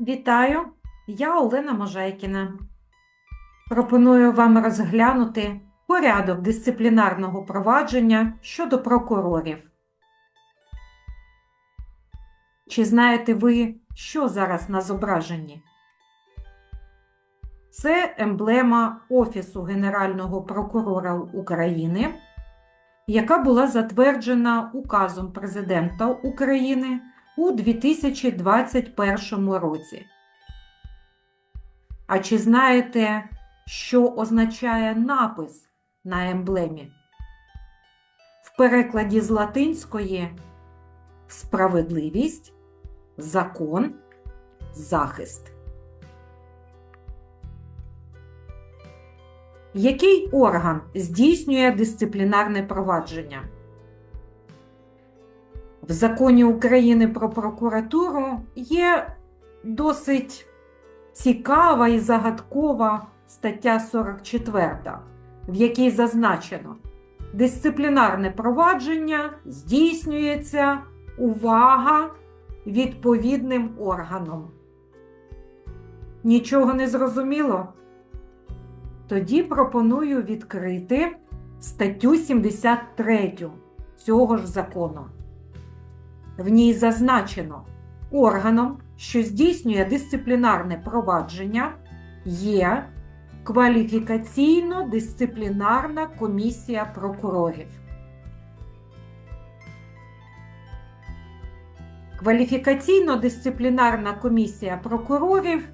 Вітаю! Я Олена Можайкіна. Пропоную вам розглянути порядок дисциплінарного провадження щодо прокурорів. Чи знаєте ви, що зараз на зображенні? Це емблема Офісу Генерального прокурора України, яка була затверджена указом Президента України у 2021 році. А чи знаєте, що означає напис на емблемі? В перекладі з латинської справедливість, закон, захист. Який орган здійснює дисциплінарне провадження? В законі України про прокуратуру є досить цікава і загадкова стаття 44, в якій зазначено, дисциплінарне провадження здійснюється увага відповідним органом. Нічого не зрозуміло? Тоді пропоную відкрити статтю 73 цього ж закону. В ній зазначено, органом, що здійснює дисциплінарне провадження, є кваліфікаційно-дисциплінарна комісія прокурорів. Кваліфікаційно-дисциплінарна комісія прокурорів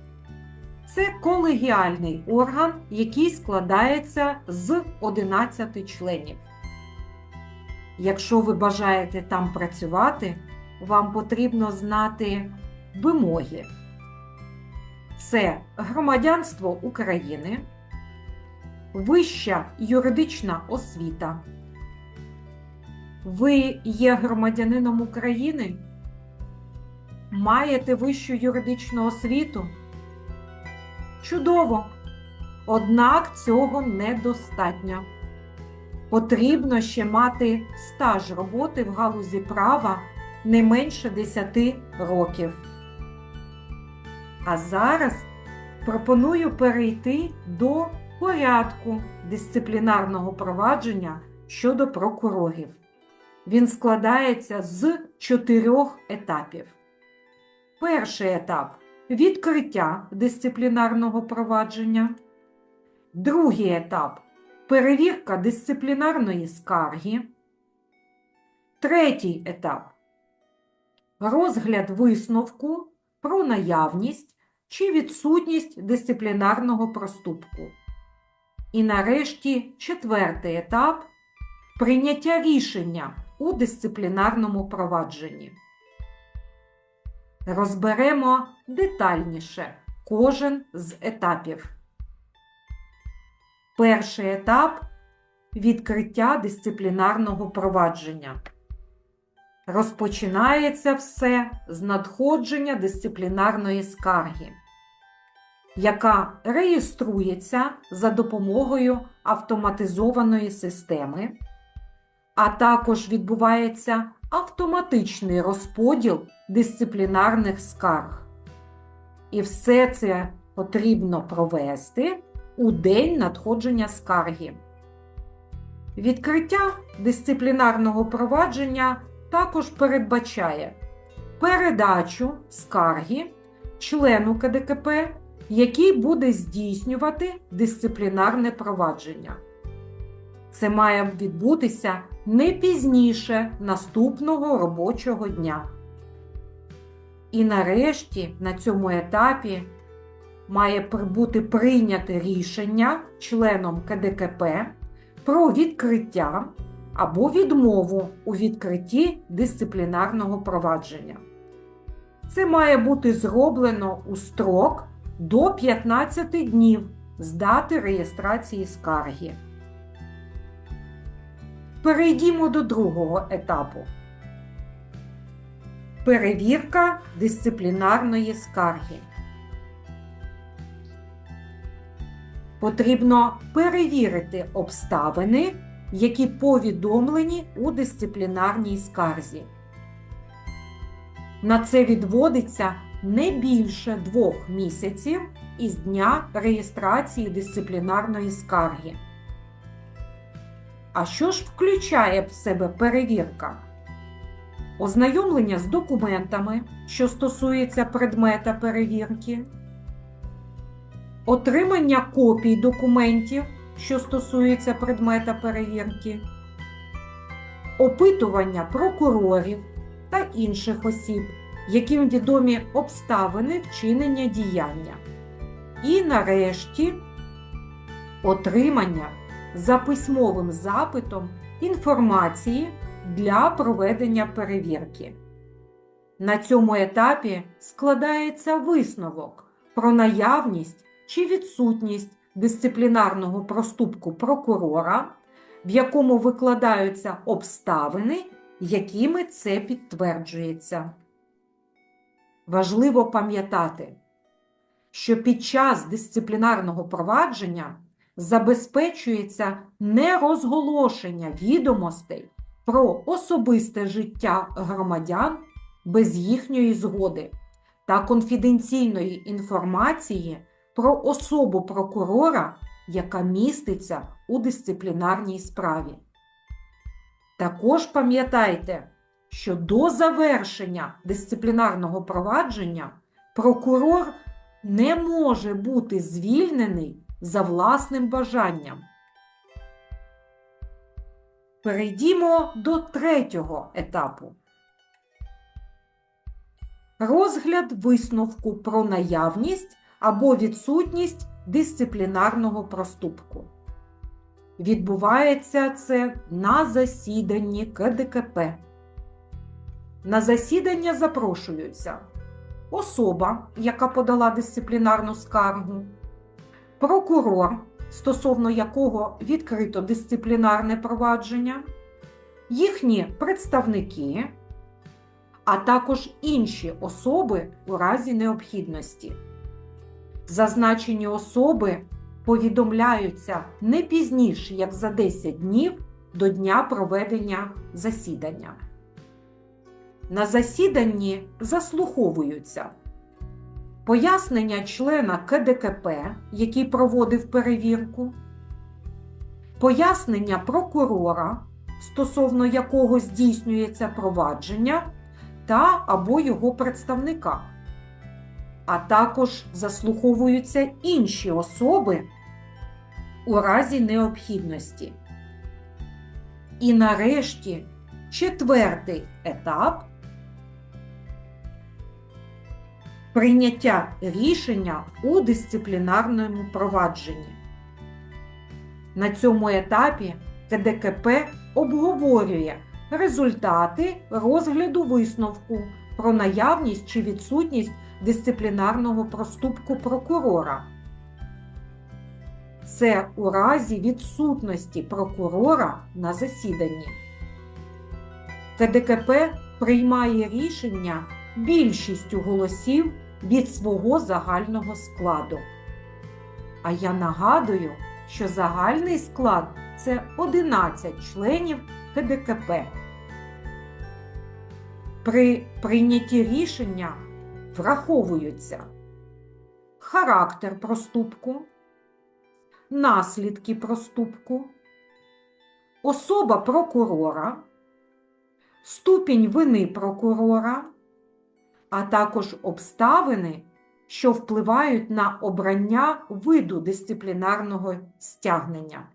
це колегіальний орган, який складається з 11 членів. Якщо ви бажаєте там працювати, вам потрібно знати вимоги. Це громадянство України, вища юридична освіта. Ви є громадянином України, маєте вищу юридичну освіту. Чудово! Однак цього недостатньо. Потрібно ще мати стаж роботи в галузі права не менше 10 років. А зараз пропоную перейти до порядку дисциплінарного провадження щодо прокурорів. Він складається з чотирьох етапів. Перший етап відкриття дисциплінарного провадження. Другий етап перевірка дисциплінарної скарги. Третій етап розгляд висновку про наявність чи відсутність дисциплінарного проступку. І нарешті четвертий етап прийняття рішення у дисциплінарному провадженні. Розберемо детальніше кожен з етапів. Перший етап відкриття дисциплінарного провадження. Розпочинається все з надходження дисциплінарної скарги, яка реєструється за допомогою автоматизованої системи, а також відбувається автоматичний розподіл дисциплінарних скарг. І все це потрібно провести у день надходження скарги. Відкриття дисциплінарного провадження також передбачає передачу скарги члену КДКП, який буде здійснювати дисциплінарне провадження. Це має відбутися не пізніше наступного робочого дня. І нарешті на цьому етапі має бути прийняте рішення членом КДКП про відкриття або відмову у відкритті дисциплінарного провадження. Це має бути зроблено у строк до 15 днів з дати реєстрації скарги. Перейдімо до другого етапу. Перевірка дисциплінарної скарги. Потрібно перевірити обставини, які повідомлені у дисциплінарній скарзі. На це відводиться не більше двох місяців із дня реєстрації дисциплінарної скарги. А що ж включає в себе перевірка? Ознайомлення з документами, що стосується предмета перевірки, отримання копій документів, що стосується предмета перевірки, опитування прокурорів та інших осіб, яким відомі обставини вчинення діяння. І нарешті отримання за письмовим запитом інформації для проведення перевірки. На цьому етапі складається висновок про наявність чи відсутність дисциплінарного проступку прокурора, в якому викладаються обставини, якими це підтверджується. Важливо пам'ятати, що під час дисциплінарного провадження забезпечується нерозголошення відомостей про особисте життя громадян без їхньої згоди та конфіденційної інформації про особу прокурора, яка міститься у дисциплінарній справі. Також пам'ятайте, що до завершення дисциплінарного провадження прокурор не може бути звільнений за власним бажанням. Перейдімо до третього етапу. Розгляд висновку про наявність або відсутність дисциплінарного проступку. Відбувається це на засіданні КДКП. На засідання запрошуються особа, яка подала дисциплінарну скаргу, прокурор, стосовно якого відкрито дисциплінарне провадження, їхні представники, а також інші особи у разі необхідності. Зазначені особи повідомляються не пізніше, як за 10 днів до дня проведення засідання. На засіданні заслуховуються пояснення члена КДКП, який проводив перевірку, пояснення прокурора, стосовно якого здійснюється провадження, та або його представника, а також заслуховуються інші особи у разі необхідності. І нарешті четвертий етап прийняття рішення у дисциплінарному провадженні. На цьому етапі КДКП обговорює результати розгляду висновку про наявність чи відсутність дисциплінарного проступку прокурора. Це у разі відсутності прокурора на засіданні. КДКП приймає рішення більшістю голосів від свого загального складу. А я нагадую, що загальний склад це 11 членів КДКП. При прийнятті рішення враховуються характер проступку, наслідки проступку, особа прокурора, ступінь вини прокурора а також обставини, що впливають на обрання виду дисциплінарного стягнення.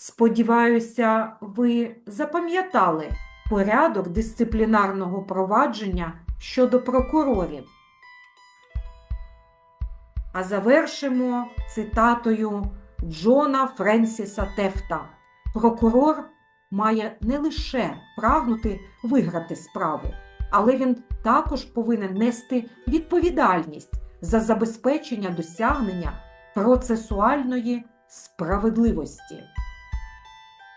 Сподіваюся, ви запам'ятали порядок дисциплінарного провадження щодо прокурорів. А завершимо цитатою Джона Френсіса Тефта. Прокурор має не лише прагнути виграти справу, але він також повинен нести відповідальність за забезпечення досягнення процесуальної справедливості.